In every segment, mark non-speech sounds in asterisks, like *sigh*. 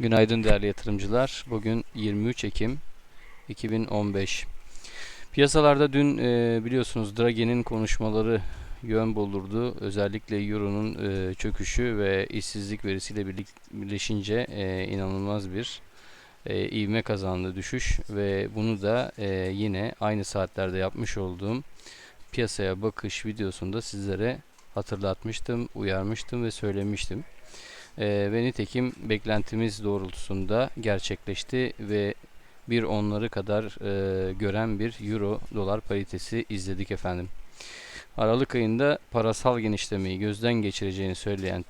Günaydın değerli yatırımcılar. Bugün 23 Ekim 2015. Piyasalarda dün e, biliyorsunuz Draghi'nin konuşmaları yön bulurdu. Özellikle Euro'nun e, çöküşü ve işsizlik verisiyle birlik, birleşince e, inanılmaz bir ivme kazandı düşüş ve bunu da yine aynı saatlerde yapmış olduğum piyasaya bakış videosunda sizlere hatırlatmıştım, uyarmıştım ve söylemiştim. Ee, ve nitekim beklentimiz doğrultusunda gerçekleşti ve bir onları kadar e, gören bir euro dolar paritesi izledik efendim. Aralık ayında parasal genişlemeyi gözden geçireceğini söyleyen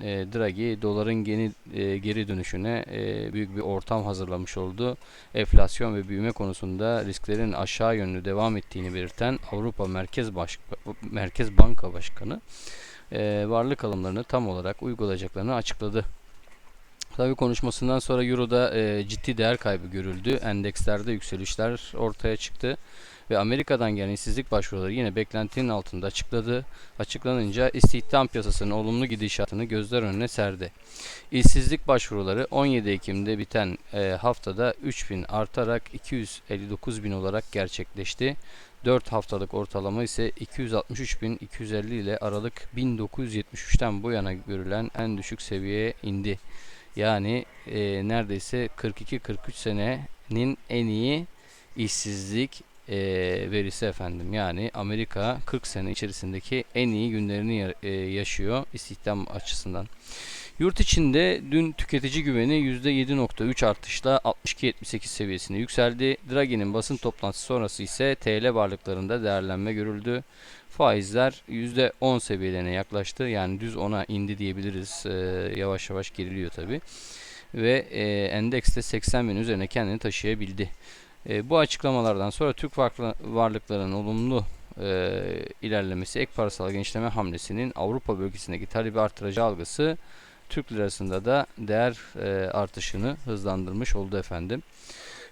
e, Draghi doların geri, e, geri dönüşüne e, büyük bir ortam hazırlamış oldu. Enflasyon ve büyüme konusunda risklerin aşağı yönlü devam ettiğini belirten Avrupa Merkez Baş Merkez Banka Başkanı e, varlık alımlarını tam olarak uygulayacaklarını açıkladı. Tabi konuşmasından sonra Euro'da e, ciddi değer kaybı görüldü. Endekslerde yükselişler ortaya çıktı ve Amerika'dan gelen işsizlik başvuruları yine beklentinin altında açıkladı. Açıklanınca istihdam piyasasının olumlu gidişatını gözler önüne serdi. İşsizlik başvuruları 17 Ekim'de biten e, haftada 3000 artarak 259 bin olarak gerçekleşti. 4 haftalık ortalama ise 263.250 ile Aralık 1973'ten bu yana görülen en düşük seviyeye indi. Yani e, neredeyse 42-43 senenin en iyi işsizlik e, verisi efendim. Yani Amerika 40 sene içerisindeki en iyi günlerini e, yaşıyor istihdam açısından. Yurt içinde dün tüketici güveni %7.3 artışla 62.78 seviyesine yükseldi. Draghi'nin basın toplantısı sonrası ise TL varlıklarında değerlenme görüldü. Faizler %10 seviyelerine yaklaştı. Yani düz 10'a indi diyebiliriz. Ee, yavaş yavaş geriliyor tabi. Ve e, endeks de 80 bin üzerine kendini taşıyabildi. E, bu açıklamalardan sonra Türk varlıklarının olumlu e, ilerlemesi ek parasal genişleme hamlesinin Avrupa bölgesindeki talebi artıracağı algısı Türk lirasında da değer e, artışını hızlandırmış oldu efendim.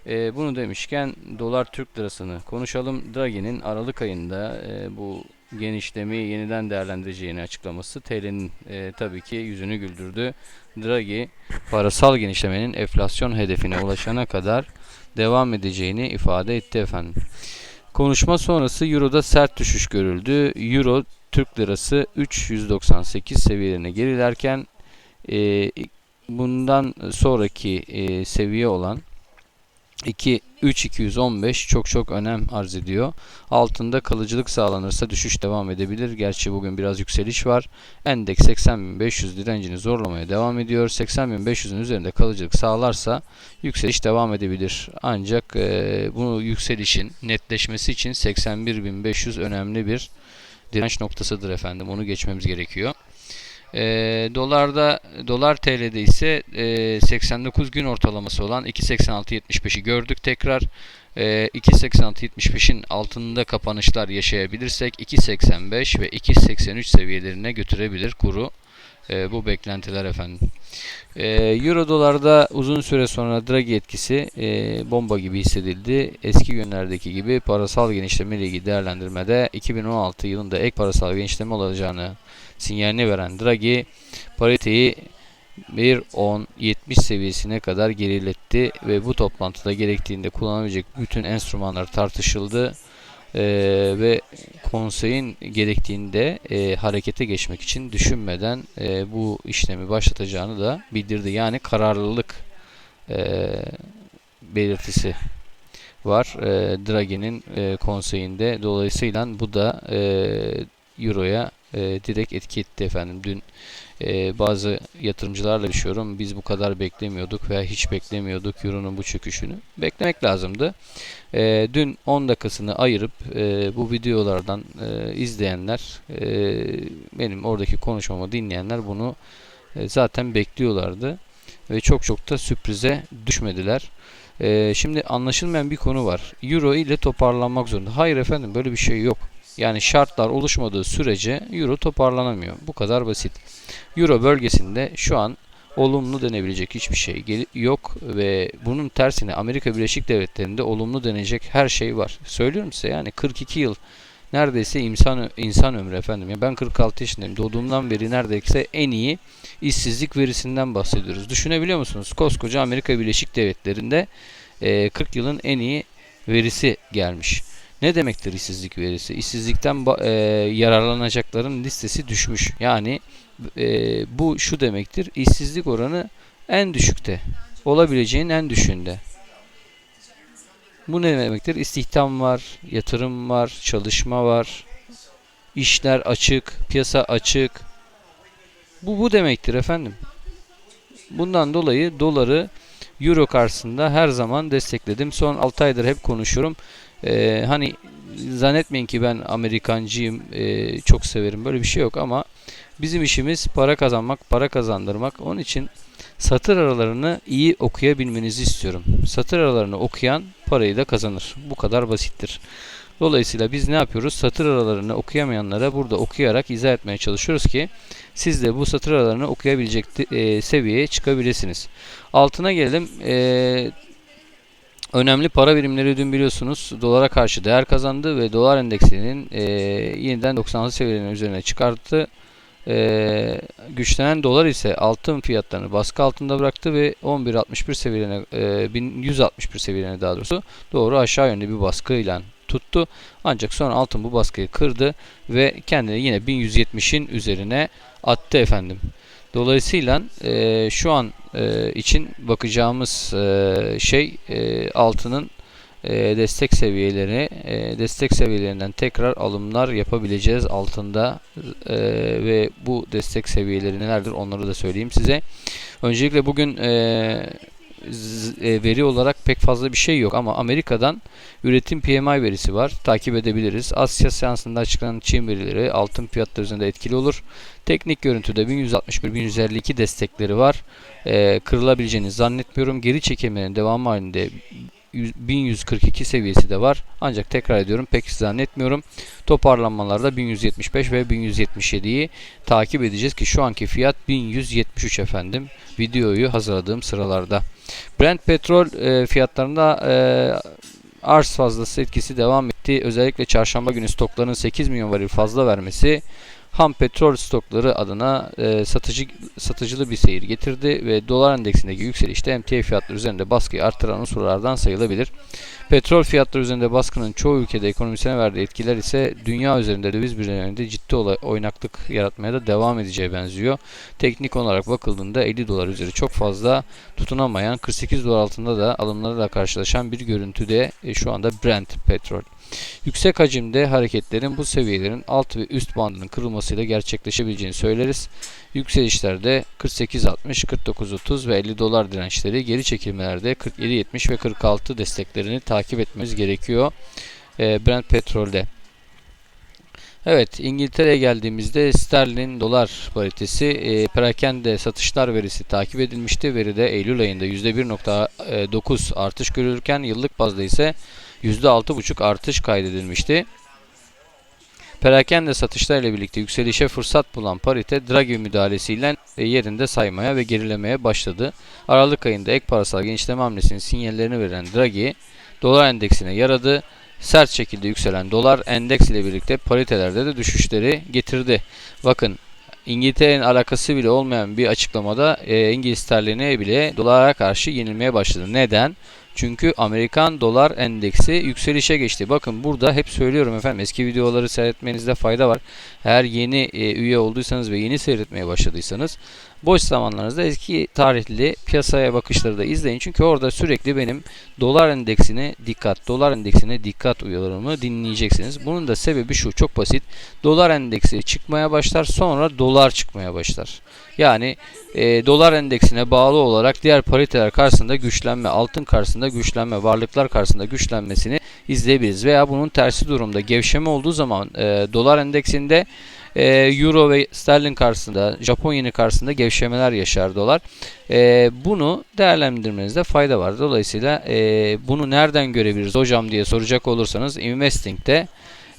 E, bunu demişken dolar Türk lirasını konuşalım. Draghi'nin Aralık ayında e, bu genişlemeyi yeniden değerlendireceğini açıklaması TL'nin e, tabii ki yüzünü güldürdü. Draghi parasal genişlemenin enflasyon hedefine ulaşana kadar devam edeceğini ifade etti efendim. Konuşma sonrası Euro'da sert düşüş görüldü. Euro Türk lirası 398 seviyelerine gerilerken e, bundan sonraki e, seviye olan 2 3215 çok çok önem arz ediyor. Altında kalıcılık sağlanırsa düşüş devam edebilir. Gerçi bugün biraz yükseliş var. Endeks 80500 direncini zorlamaya devam ediyor. 80500'ün üzerinde kalıcılık sağlarsa yükseliş devam edebilir. Ancak e, bu yükselişin netleşmesi için 81500 önemli bir direnç noktasıdır efendim. Onu geçmemiz gerekiyor. E, dolarda dolar TL'de ise e, 89 gün ortalaması olan 2.86.75'i gördük tekrar. E, 2.86.75'in altında kapanışlar yaşayabilirsek 2.85 ve 2.83 seviyelerine götürebilir kuru e, bu beklentiler efendim. E, Euro dolarda uzun süre sonra Draghi etkisi e, bomba gibi hissedildi. Eski günlerdeki gibi parasal genişleme ile ilgili değerlendirmede 2016 yılında ek parasal genişleme olacağını sinyalini veren Draghi pariteyi 1.10-70 seviyesine kadar geriletti ve bu toplantıda gerektiğinde kullanabilecek bütün enstrümanlar tartışıldı ee, ve konseyin gerektiğinde e, harekete geçmek için düşünmeden e, bu işlemi başlatacağını da bildirdi. Yani kararlılık e, belirtisi var e, Draghi'nin e, konseyinde. Dolayısıyla bu da e, Euro'ya e, direkt etki etti efendim. Dün e, bazı yatırımcılarla görüşüyorum. Biz bu kadar beklemiyorduk veya hiç beklemiyorduk Euro'nun bu çöküşünü. Beklemek lazımdı. E, dün 10 dakikasını ayırıp e, bu videolardan e, izleyenler, e, benim oradaki konuşmamı dinleyenler bunu zaten bekliyorlardı. Ve çok çok da sürprize düşmediler. Şimdi anlaşılmayan bir konu var. Euro ile toparlanmak zorunda. Hayır efendim böyle bir şey yok. Yani şartlar oluşmadığı sürece euro toparlanamıyor. Bu kadar basit. Euro bölgesinde şu an olumlu denebilecek hiçbir şey yok ve bunun tersine Amerika Birleşik Devletleri'nde olumlu denecek her şey var. Söylüyorum size yani 42 yıl neredeyse insan insan ömrü efendim. Ya ben 46 yaşındayım. Doğduğumdan beri neredeyse en iyi işsizlik verisinden bahsediyoruz. Düşünebiliyor musunuz? Koskoca Amerika Birleşik Devletleri'nde e, 40 yılın en iyi verisi gelmiş. Ne demektir işsizlik verisi? İşsizlikten e, yararlanacakların listesi düşmüş. Yani e, bu şu demektir. İşsizlik oranı en düşükte. Olabileceğin en düşüğünde. Bu ne demektir? İstihdam var, yatırım var, çalışma var, işler açık, piyasa açık. Bu bu demektir efendim. Bundan dolayı doları euro karşısında her zaman destekledim. Son 6 aydır hep konuşuyorum. Ee, hani zannetmeyin ki ben Amerikancıyım, ee, çok severim. Böyle bir şey yok ama bizim işimiz para kazanmak, para kazandırmak. Onun için satır aralarını iyi okuyabilmenizi istiyorum. Satır aralarını okuyan parayı da kazanır. Bu kadar basittir. Dolayısıyla biz ne yapıyoruz? Satır aralarını okuyamayanlara burada okuyarak izah etmeye çalışıyoruz ki siz de bu satır aralarını okuyabilecek e, seviyeye çıkabilirsiniz. Altına gelelim. E, önemli para birimleri dün biliyorsunuz dolara karşı değer kazandı ve dolar endeksinin e, yeniden 96 seviyelerinin üzerine çıkarttı. Ee, güçlenen dolar ise altın fiyatlarını baskı altında bıraktı ve 11.61 seviyelerine e, 1161 seviyelerine daha doğrusu doğru aşağı yönlü bir baskıyla tuttu. Ancak sonra altın bu baskıyı kırdı ve kendini yine 1170'in üzerine attı efendim. Dolayısıyla e, şu an e, için bakacağımız e, şey e, altının e, destek seviyeleri e, destek seviyelerinden tekrar alımlar yapabileceğiz altında e, ve bu destek seviyeleri nelerdir onları da söyleyeyim size. Öncelikle bugün e, veri olarak pek fazla bir şey yok ama Amerika'dan üretim PMI verisi var. Takip edebiliriz. Asya seansında açıklanan Çin verileri altın fiyatları üzerinde etkili olur. Teknik görüntüde 1161-1152 destekleri var. E, kırılabileceğini zannetmiyorum. Geri çekimlerin devamı halinde 1142 seviyesi de var. Ancak tekrar ediyorum pek zannetmiyorum. Toparlanmalarda 1175 ve 1177'yi takip edeceğiz ki şu anki fiyat 1173 efendim. Videoyu hazırladığım sıralarda. Brent petrol e, fiyatlarında e, arz fazlası etkisi devam etti. Özellikle çarşamba günü stokların 8 milyon varil fazla vermesi ham petrol stokları adına e, satıcı satıcılı bir seyir getirdi ve dolar endeksindeki yükselişte emtia fiyatları üzerinde baskıyı artıran unsurlardan sayılabilir. Petrol fiyatları üzerinde baskının çoğu ülkede ekonomisine verdiği etkiler ise dünya üzerinde döviz birliğinde ciddi oynaklık yaratmaya da devam edeceği benziyor. Teknik olarak bakıldığında 50 dolar üzeri çok fazla tutunamayan 48 dolar altında da alımlarıyla karşılaşan bir görüntüde e, şu anda Brent petrol. Yüksek hacimde hareketlerin bu seviyelerin alt ve üst bandının kırılmasıyla gerçekleşebileceğini söyleriz. Yükselişlerde 48.60, 49.30 ve 50 dolar dirençleri, geri çekilmelerde 47.70 ve 46 desteklerini takip etmemiz gerekiyor. E, Brent petrolde. Evet İngiltere'ye geldiğimizde sterlin dolar paritesi e, perakende satışlar verisi takip edilmişti. Veride Eylül ayında %1.9 artış görülürken yıllık bazda ise %6,5 artış kaydedilmişti. Perakende satışlar ile birlikte yükselişe fırsat bulan parite Draghi müdahalesiyle yerinde saymaya ve gerilemeye başladı. Aralık ayında ek parasal genişleme hamlesinin sinyallerini veren Draghi dolar endeksine yaradı. Sert şekilde yükselen dolar endeks ile birlikte paritelerde de düşüşleri getirdi. Bakın İngiltere'nin alakası bile olmayan bir açıklamada e, İngiliz sterline bile dolara karşı yenilmeye başladı. Neden? Çünkü Amerikan dolar endeksi yükselişe geçti. Bakın burada hep söylüyorum efendim eski videoları seyretmenizde fayda var. Eğer yeni e, üye olduysanız ve yeni seyretmeye başladıysanız boş zamanlarınızda eski tarihli piyasaya bakışları da izleyin. Çünkü orada sürekli benim dolar endeksine dikkat, dolar endeksine dikkat uyarımı dinleyeceksiniz. Bunun da sebebi şu çok basit. Dolar endeksi çıkmaya başlar sonra dolar çıkmaya başlar. Yani e, dolar endeksine bağlı olarak diğer pariteler karşısında güçlenme, altın karşısında güçlenme, varlıklar karşısında güçlenmesini izleyebiliriz. Veya bunun tersi durumda gevşeme olduğu zaman e, dolar endeksinde e, Euro ve sterlin karşısında, Japon yeni karşısında gevşemeler yaşar dolar. E, bunu değerlendirmenizde fayda var. Dolayısıyla e, bunu nereden görebiliriz hocam diye soracak olursanız Investing'de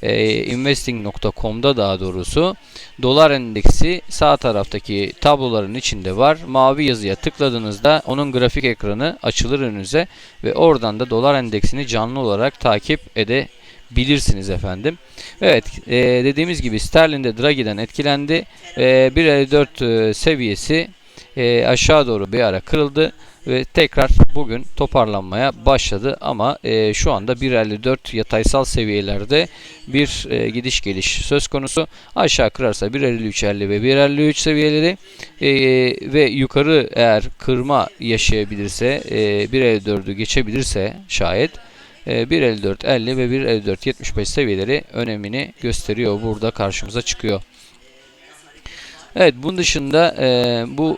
e, investing.com'da daha doğrusu dolar endeksi sağ taraftaki tabloların içinde var. Mavi yazıya tıkladığınızda onun grafik ekranı açılır önünüze ve oradan da dolar endeksini canlı olarak takip edebilirsiniz bilirsiniz efendim. Evet e, dediğimiz gibi sterlinde Draghi'den etkilendi. E, 1.54 e, seviyesi e, aşağı doğru bir ara kırıldı ve tekrar bugün toparlanmaya başladı ama e, şu anda 1.54 yataysal seviyelerde bir e, gidiş geliş söz konusu. Aşağı kırarsa 1.53.50 ve 1.53 seviyeleri e, ve yukarı eğer kırma yaşayabilirse e, 1.54'ü geçebilirse şayet e, 1.54.50 ve 1.54.75 seviyeleri önemini gösteriyor. Burada karşımıza çıkıyor. Evet bunun dışında e, bu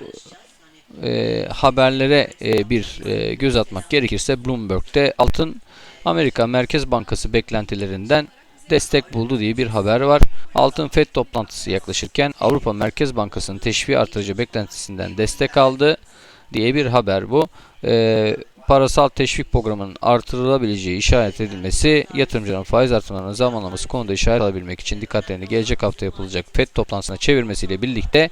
e, haberlere e, bir e, göz atmak gerekirse Bloomberg'de altın Amerika Merkez Bankası beklentilerinden destek buldu diye bir haber var. Altın FED toplantısı yaklaşırken Avrupa Merkez Bankası'nın teşviği artırıcı beklentisinden destek aldı diye bir haber bu. E, parasal teşvik programının artırılabileceği işaret edilmesi yatırımcıların faiz artırmalarının zamanlaması konuda işaret alabilmek için dikkatlerini gelecek hafta yapılacak FED toplantısına çevirmesiyle birlikte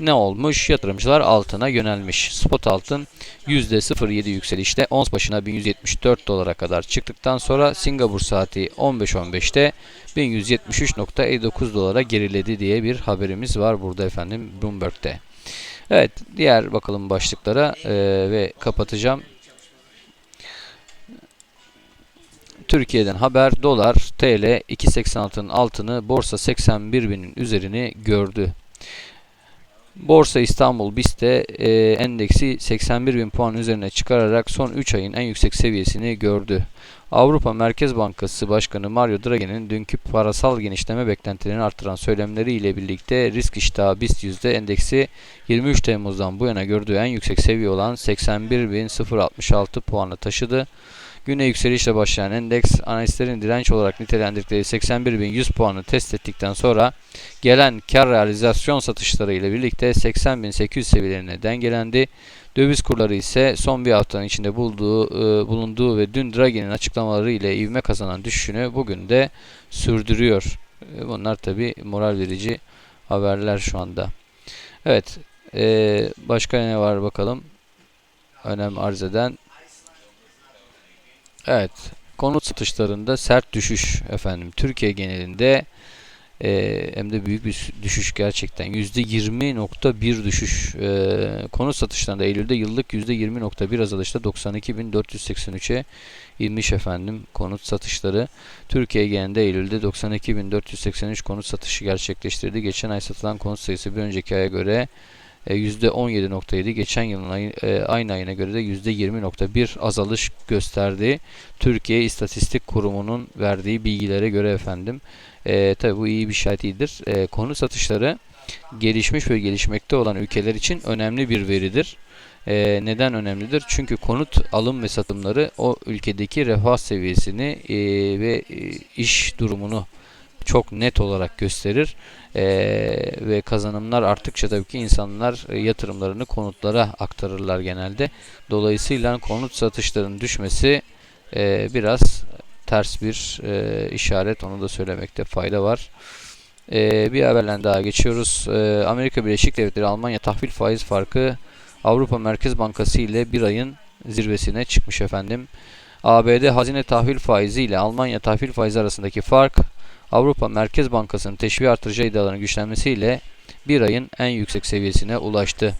ne olmuş? Yatırımcılar altına yönelmiş. Spot altın %07 yükselişte ons başına 1174 dolara kadar çıktıktan sonra Singapur saati 15.15'te 1173.59 dolara geriledi diye bir haberimiz var burada efendim Bloomberg'de. Evet diğer bakalım başlıklara e, ve kapatacağım. Türkiye'den haber dolar TL 2.86'nın altını borsa 81 binin üzerini gördü. Borsa İstanbul BIST'te e, endeksi 81 bin puan üzerine çıkararak son 3 ayın en yüksek seviyesini gördü. Avrupa Merkez Bankası Başkanı Mario Draghi'nin dünkü parasal genişleme beklentilerini artıran söylemleri ile birlikte risk iştahı BIST yüzde endeksi 23 Temmuz'dan bu yana gördüğü en yüksek seviye olan 81.066 puanı taşıdı. Güne yükselişle başlayan endeks analistlerin direnç olarak nitelendirdikleri 81.100 puanı test ettikten sonra gelen kar realizasyon satışları ile birlikte 80.800 seviyelerine dengelendi. Döviz kurları ise son bir haftanın içinde bulduğu, e, bulunduğu ve dün Draghi'nin açıklamaları ile ivme kazanan düşüşünü bugün de sürdürüyor. E, bunlar tabi moral verici haberler şu anda. Evet, e, başka ne var bakalım. Önem arz eden Evet, konut satışlarında sert düşüş efendim. Türkiye genelinde e, hem de büyük bir düşüş gerçekten. %20.1 düşüş. E, konut satışlarında Eylül'de yıllık %20.1 azalışta 92.483'e inmiş efendim konut satışları. Türkiye genelinde Eylül'de 92.483 konut satışı gerçekleştirdi. Geçen ay satılan konut sayısı bir önceki aya göre %17.7 geçen yılın ay, e, aynı ayına göre de %20.1 azalış gösterdi. Türkiye İstatistik Kurumu'nun verdiği bilgilere göre efendim. E, tabi bu iyi bir şahit değildir. E, konu satışları gelişmiş ve gelişmekte olan ülkeler için önemli bir veridir. E, neden önemlidir? Çünkü konut alım ve satımları o ülkedeki refah seviyesini e, ve e, iş durumunu çok net olarak gösterir. E, ve kazanımlar arttıkça tabii ki insanlar e, yatırımlarını konutlara aktarırlar genelde. Dolayısıyla konut satışlarının düşmesi e, biraz ters bir e, işaret. Onu da söylemekte fayda var. E, bir haberle daha geçiyoruz. E, Amerika Birleşik Devletleri Almanya tahvil faiz farkı Avrupa Merkez Bankası ile bir ayın zirvesine çıkmış efendim. ABD hazine tahvil faizi ile Almanya tahvil faizi arasındaki fark Avrupa Merkez Bankası'nın teşvik artırıcı iddialarının güçlenmesiyle bir ayın en yüksek seviyesine ulaştı.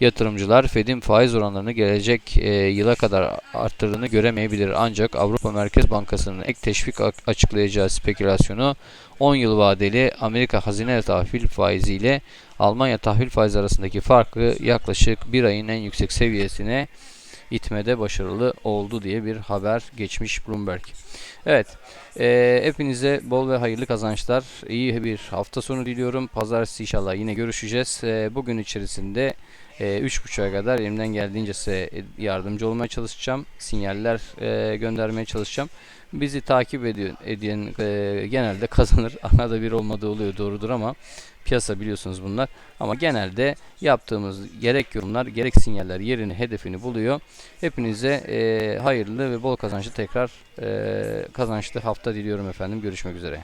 Yatırımcılar Fed'in faiz oranlarını gelecek e, yıla kadar arttırdığını göremeyebilir. Ancak Avrupa Merkez Bankası'nın ek teşvik açıklayacağı spekülasyonu 10 yıl vadeli Amerika hazine tahvil faizi ile Almanya tahvil faizi arasındaki farkı yaklaşık bir ayın en yüksek seviyesine itmede başarılı oldu diye bir haber geçmiş Bloomberg. Evet, e, hepinize bol ve hayırlı kazançlar, iyi bir hafta sonu diliyorum. Pazartesi inşallah yine görüşeceğiz. E, bugün içerisinde e, 3.30'a kadar elimden geldiğince size yardımcı olmaya çalışacağım. Sinyaller e, göndermeye çalışacağım. Bizi takip ediyor, eden e, genelde kazanır. *laughs* Arada bir olmadığı oluyor doğrudur ama piyasa biliyorsunuz bunlar. Ama genelde yaptığımız gerek yorumlar gerek sinyaller yerini hedefini buluyor. Hepinize e, hayırlı ve bol kazançlı tekrar e, kazançlı hafta diliyorum efendim. Görüşmek üzere.